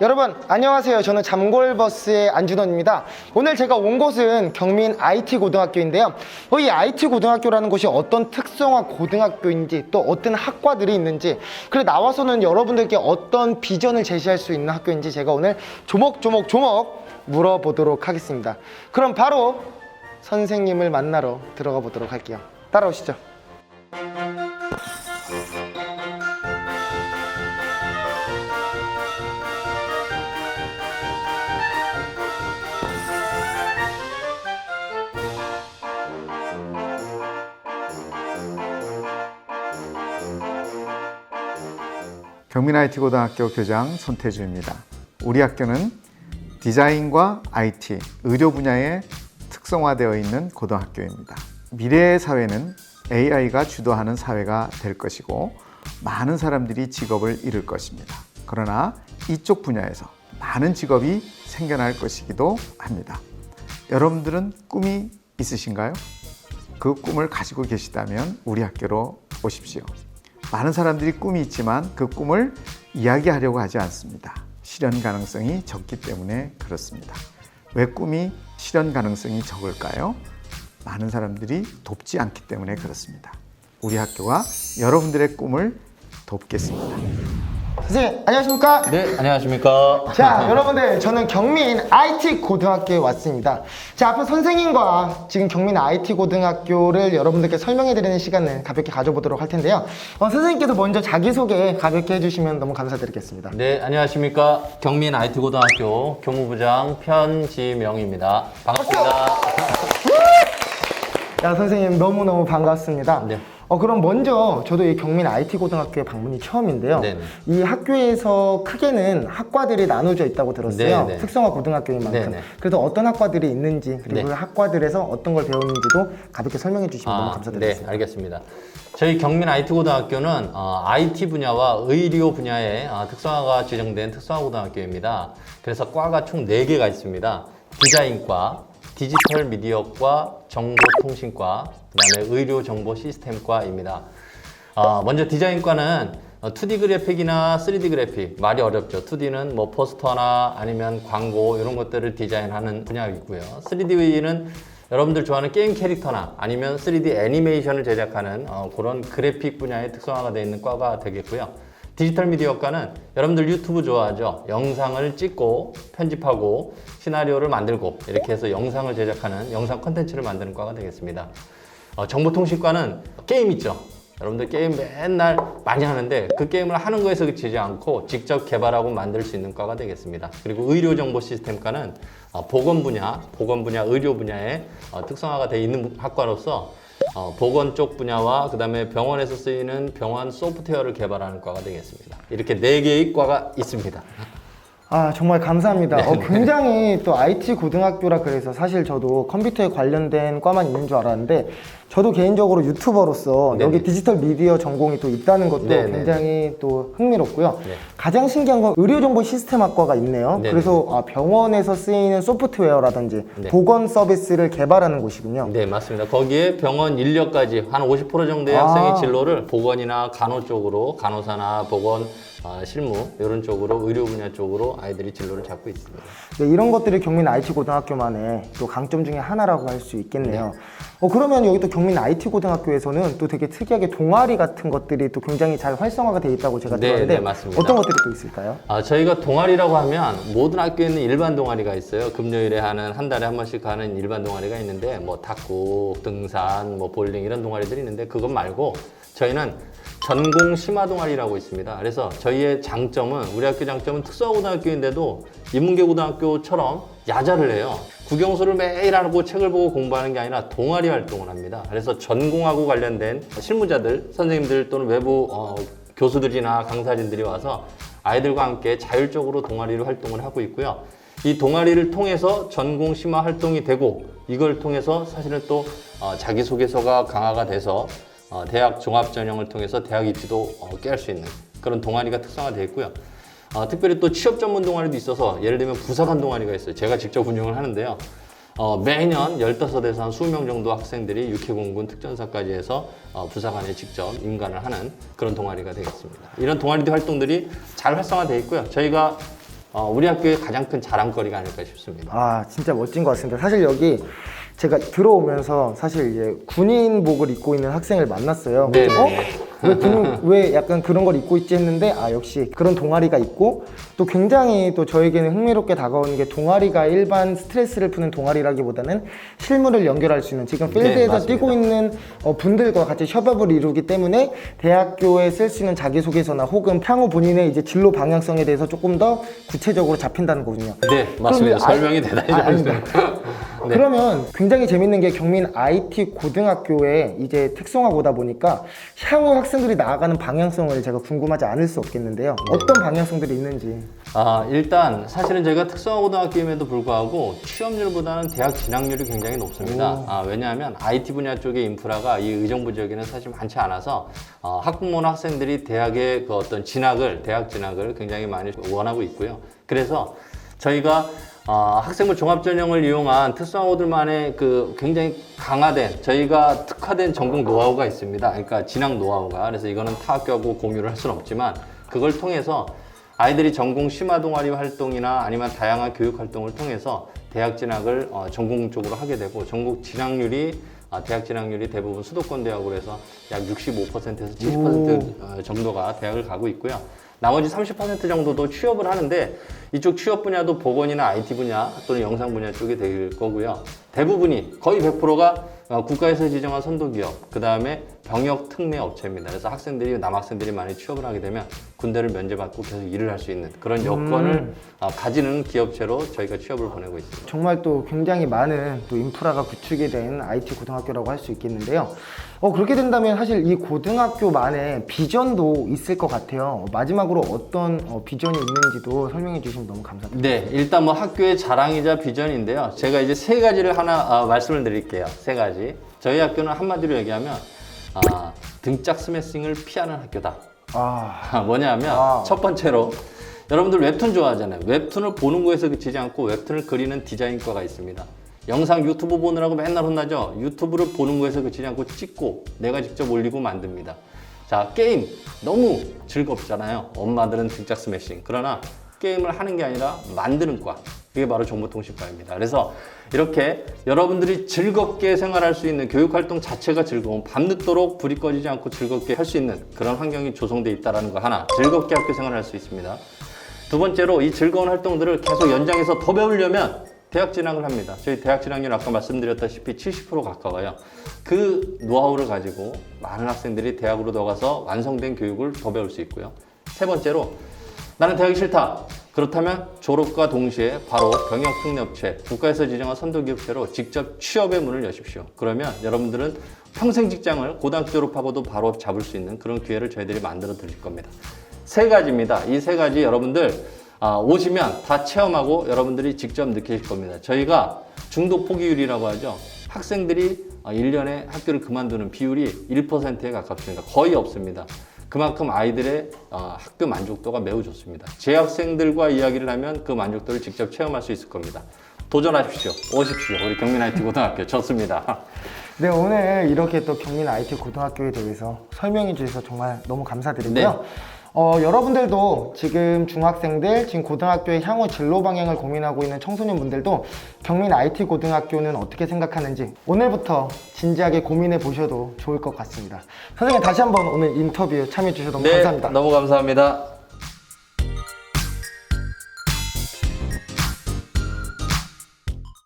여러분 안녕하세요. 저는 잠골버스의 안준원입니다. 오늘 제가 온 곳은 경민 IT 고등학교인데요. 어, 이 IT 고등학교라는 곳이 어떤 특성화 고등학교인지 또 어떤 학과들이 있는지 그리고 나와서는 여러분들께 어떤 비전을 제시할 수 있는 학교인지 제가 오늘 조목조목 조목 물어보도록 하겠습니다. 그럼 바로 선생님을 만나러 들어가 보도록 할게요. 따라오시죠. 경민 IT 고등학교 교장 손태주입니다. 우리 학교는 디자인과 IT, 의료 분야에 특성화되어 있는 고등학교입니다. 미래의 사회는 AI가 주도하는 사회가 될 것이고 많은 사람들이 직업을 잃을 것입니다. 그러나 이쪽 분야에서 많은 직업이 생겨날 것이기도 합니다. 여러분들은 꿈이 있으신가요? 그 꿈을 가지고 계시다면 우리 학교로 오십시오. 많은 사람들이 꿈이 있지만 그 꿈을 이야기하려고 하지 않습니다. 실현 가능성이 적기 때문에 그렇습니다. 왜 꿈이 실현 가능성이 적을까요? 많은 사람들이 돕지 않기 때문에 그렇습니다. 우리 학교가 여러분들의 꿈을 돕겠습니다. 선생님 안녕하십니까? 네, 안녕하십니까. 자, 여러분들, 저는 경민 IT 고등학교에 왔습니다. 자, 앞에 선생님과 지금 경민 IT 고등학교를 여러분들께 설명해 드리는 시간을 가볍게 가져보도록 할 텐데요. 어, 선생님께서 먼저 자기소개 가볍게 해주시면 너무 감사드리겠습니다. 네, 안녕하십니까. 경민 IT고등학교 교무부장 편지명입니다. 반갑습니다. 야, 선생님 너무너무 반갑습니다. 네. 어, 그럼 먼저 저도 이 경민 IT 고등학교에 방문이 처음인데요. 네네. 이 학교에서 크게는 학과들이 나눠져 있다고 들었어요. 네네. 특성화 고등학교인 만큼. 네네. 그래서 어떤 학과들이 있는지 그리고 네. 그 학과들에서 어떤 걸 배우는지도 가볍게 설명해 주시면 너무 네, 감사드리겠습니다. 알겠습니다. 저희 경민 IT고등학교는 어, IT 분야와 의료 분야에 어, 특성화가 지정된 특성화 고등학교입니다. 그래서 과가 총 4개가 있습니다. 디자인과, 디지털 미디어과, 정보통신과, 그 다음에 의료정보 시스템과입니다. 어, 먼저 디자인과는 어, 2D 그래픽이나 3D 그래픽 말이 어렵죠. 2D는 뭐 포스터나 아니면 광고 이런 것들을 디자인하는 분야이고요. 3D는 여러분들 좋아하는 게임 캐릭터나 아니면 3D 애니메이션을 제작하는 어, 그런 그래픽 분야의 특성화가 되어 있는 과가 되겠고요. 디지털 미디어과는 여러분들 유튜브 좋아하죠? 영상을 찍고 편집하고 시나리오를 만들고 이렇게 해서 영상을 제작하는 영상 콘텐츠를 만드는 과가 되겠습니다. 어, 정보통신과는 게임 있죠. 여러분들 게임 맨날 많이 하는데 그 게임을 하는 거에서 그치지 않고 직접 개발하고 만들 수 있는 과가 되겠습니다. 그리고 의료정보 시스템과는 어, 보건 분야, 보건 분야, 의료 분야에 어, 특성화가 되어 있는 학과로서 어, 보건 쪽 분야와 그 다음에 병원에서 쓰이는 병원 소프트웨어를 개발하는 과가 되겠습니다. 이렇게 네 개의 과가 있습니다. 아 정말 감사합니다. 네, 어, 굉장히 또 IT 고등학교라 그래서 사실 저도 컴퓨터에 관련된 과만 있는 줄 알았는데 저도 개인적으로 유튜버로서 네네. 여기 디지털 미디어 전공이 또 있다는 것도 네네네. 굉장히 또 흥미롭고요. 네. 가장 신기한 건 의료정보 시스템학과가 있네요. 네네. 그래서 아, 병원에서 쓰이는 소프트웨어라든지 네. 보건 서비스를 개발하는 곳이군요. 네, 맞습니다. 거기에 병원 인력까지 한 50% 정도의 아. 학생의 진로를 보건이나 간호 쪽으로, 간호사나 보건, 아, 실무 이런 쪽으로 의료 분야 쪽으로 아이들이 진로를 잡고 있습니다. 네, 이런 것들이 경민 IT 고등학교만의 또 강점 중에 하나라고 할 수 있겠네요. 어, 그러면 여기 또 경민 IT 고등학교에서는 또 되게 특이하게 동아리 같은 것들이 또 굉장히 잘 활성화가 돼 있다고 제가 네, 들었는데 네, 맞습니다. 어떤 것들이 또 있을까요? 아, 저희가 동아리라고 하면 모든 학교에 있는 일반 동아리가 있어요. 금요일에 하는 한 달에 한 번씩 하는 일반 동아리가 있는데 뭐 탁구, 등산, 뭐 볼링 이런 동아리들이 있는데 그것 말고 저희는 전공 심화 동아리라고 있습니다. 그래서 저희의 장점은 우리 학교 장점은 특성화고등학교인데도 인문계고등학교처럼 야자를 해요. 국영수를 매일 하고 책을 보고 공부하는 게 아니라 동아리 활동을 합니다. 그래서 전공하고 관련된 실무자들, 선생님들 또는 외부 어, 교수들이나 강사진들이 와서 아이들과 함께 자율적으로 동아리를 활동을 하고 있고요. 이 동아리를 통해서 전공 심화 활동이 되고 이걸 통해서 사실은 또 어, 자기소개서가 강화가 돼서 어, 대학 종합 전형을 통해서 대학 입시도 어, 깨할 수 있는 그런 동아리가 특성화되어 있고요. 어, 특별히 또 취업 전문 동아리도 있어서 예를 들면 부사관 동아리가 있어요. 제가 직접 운영을 하는데요. 어, 매년 15에서 한 20명 정도 학생들이 육해공군 특전사까지 해서 어, 부사관에 직접 임관을 하는 그런 동아리가 되겠습니다. 이런 동아리 활동들이 잘 활성화되어 있고요. 저희가 어, 우리 학교의 가장 큰 자랑거리가 아닐까 싶습니다. 아 진짜 멋진 것 같습니다. 사실 여기 제가 들어오면서 사실 이제 군인복을 입고 있는 학생을 만났어요. 네, 어? 네. 왜, 군인, 왜 약간 그런 걸 입고 있지 했는데 아 역시 그런 동아리가 있고 또 굉장히 또 저에게는 흥미롭게 다가오는 게 동아리가 일반 스트레스를 푸는 동아리라기보다는 실무를 연결할 수 있는 지금 네, 필드에서 맞습니다. 뛰고 있는 어, 분들과 같이 협업을 이루기 때문에 대학교에 쓸 수 있는 자기소개서나 혹은 향후 본인의 이제 진로 방향성에 대해서 조금 더 구체적으로 잡힌다는 거군요. 네, 맞습니다. 그럼 이 설명이 대단히 아, 잘했어요. 네. 그러면 굉장히 재밌는 게 경민 IT 고등학교의 이제 특성화고다 보니까 향후 학생들이 나아가는 방향성을 제가 궁금하지 않을 수 없겠는데요. 어떤 방향성들이 있는지. 아, 일단 사실은 저희가 특성화고등학교임에도 불구하고 취업률보다는 대학 진학률이 굉장히 높습니다. 아, 왜냐하면 IT 분야 쪽의 인프라가 이 의정부 지역에는 사실 많지 않아서 어, 학부모나 학생들이 대학의 그 어떤 진학을 대학 진학을 굉장히 많이 원하고 있고요. 그래서 저희가 어, 학생부 종합전형을 이용한 특성화고들만의 그 굉장히 강화된 저희가 특화된 전공 노하우가 있습니다. 그러니까 진학 노하우가 그래서 이거는 타 학교하고 공유를 할 수는 없지만 그걸 통해서 아이들이 전공 심화 동아리 활동이나 아니면 다양한 교육 활동을 통해서 대학 진학을 어, 전공 쪽으로 하게 되고 전국 진학률이 아, 대학 진학률이 대부분 수도권 대학으로 해서 약 65%에서 70% 어, 정도가 대학을 가고 있고요. 나머지 30% 정도도 취업을 하는데 이쪽 취업 분야도 보건이나 IT 분야 또는 영상 분야 쪽이 될 거고요. 대부분이 거의 100%가 어, 국가에서 지정한 선도기업, 그 다음에 병역 특례 업체입니다. 그래서 학생들이 남학생들이 많이 취업을 하게 되면 군대를 면제받고 계속 일을 할 수 있는 그런 여건을 어, 가지는 기업체로 저희가 취업을 보내고 있습니다. 정말 또 굉장히 많은 또 인프라가 구축이 된 IT 고등학교라고 할 수 있겠는데요. 어, 그렇게 된다면 사실 이 고등학교만의 비전도 있을 것 같아요. 마지막으로 어떤 어, 비전이 있는지도 설명해 주시면 너무 감사드립니다. 네, 일단 뭐 학교의 자랑이자 비전인데요. 제가 이제 세 가지를 하나 아, 말씀을 드릴게요. 세 가지. 저희 학교는 한마디로 얘기하면 아, 등짝 스매싱을 피하는 학교다. 아, 아, 뭐냐면 아. 첫 번째로 여러분들 웹툰 좋아하잖아요. 웹툰을 보는 거에서 그치지 않고 웹툰을 그리는 디자인과가 있습니다. 영상 유튜브 보느라고 맨날 혼나죠. 유튜브를 보는 거에서 그치지 않고 찍고 내가 직접 올리고 만듭니다. 자 게임 너무 즐겁잖아요. 엄마들은 등짝 스매싱. 그러나 게임을 하는 게 아니라 만드는 과. 그게 바로 정보통신과입니다. 그래서 이렇게 여러분들이 즐겁게 생활할 수 있는 교육 활동 자체가 즐거운 밤늦도록 불이 꺼지지 않고 즐겁게 할 수 있는 그런 환경이 조성돼 있다라는 거 하나 즐겁게 학교 생활할 수 있습니다. 두 번째로 이 즐거운 활동들을 계속 연장해서 더 배우려면 대학 진학을 합니다. 저희 대학 진학률 아까 말씀드렸다시피 70% 가까워요. 그 노하우를 가지고 많은 학생들이 대학으로 들어가서 완성된 교육을 더 배울 수 있고요. 세 번째로 나는 대학이 싫다. 그렇다면 졸업과 동시에 바로 병역특례업체, 국가에서 지정한 선도기업체로 직접 취업의 문을 여십시오. 그러면 여러분들은 평생 직장을 고등학교 졸업하고도 바로 잡을 수 있는 그런 기회를 저희들이 만들어 드릴 겁니다. 세 가지입니다. 이 세 가지 여러분들 아, 오시면 다 체험하고 여러분들이 직접 느끼실 겁니다. 저희가 중도 포기율이라고 하죠. 학생들이 아, 1년에 학교를 그만두는 비율이 1%에 가깝습니다. 거의 없습니다. 그만큼 아이들의 어, 학교 만족도가 매우 좋습니다. 재학생들과 이야기를 하면 그 만족도를 직접 체험할 수 있을 겁니다. 도전하십시오. 오십시오. 우리 경민 IT 고등학교 좋습니다. 네, 오늘 이렇게 또 경민 IT 고등학교에 대해서 설명해 주셔서 정말 너무 감사드리고요. 어, 여러분들도 지금 중학생들, 지금 고등학교의 향후 진로 방향을 고민하고 있는 청소년분들도 경민 IT 고등학교는 어떻게 생각하는지 오늘부터 진지하게 고민해 보셔도 좋을 것 같습니다. 선생님 다시 한번 오늘 인터뷰 참여해 주셔서 너무 감사합니다. 네, 너무 감사합니다.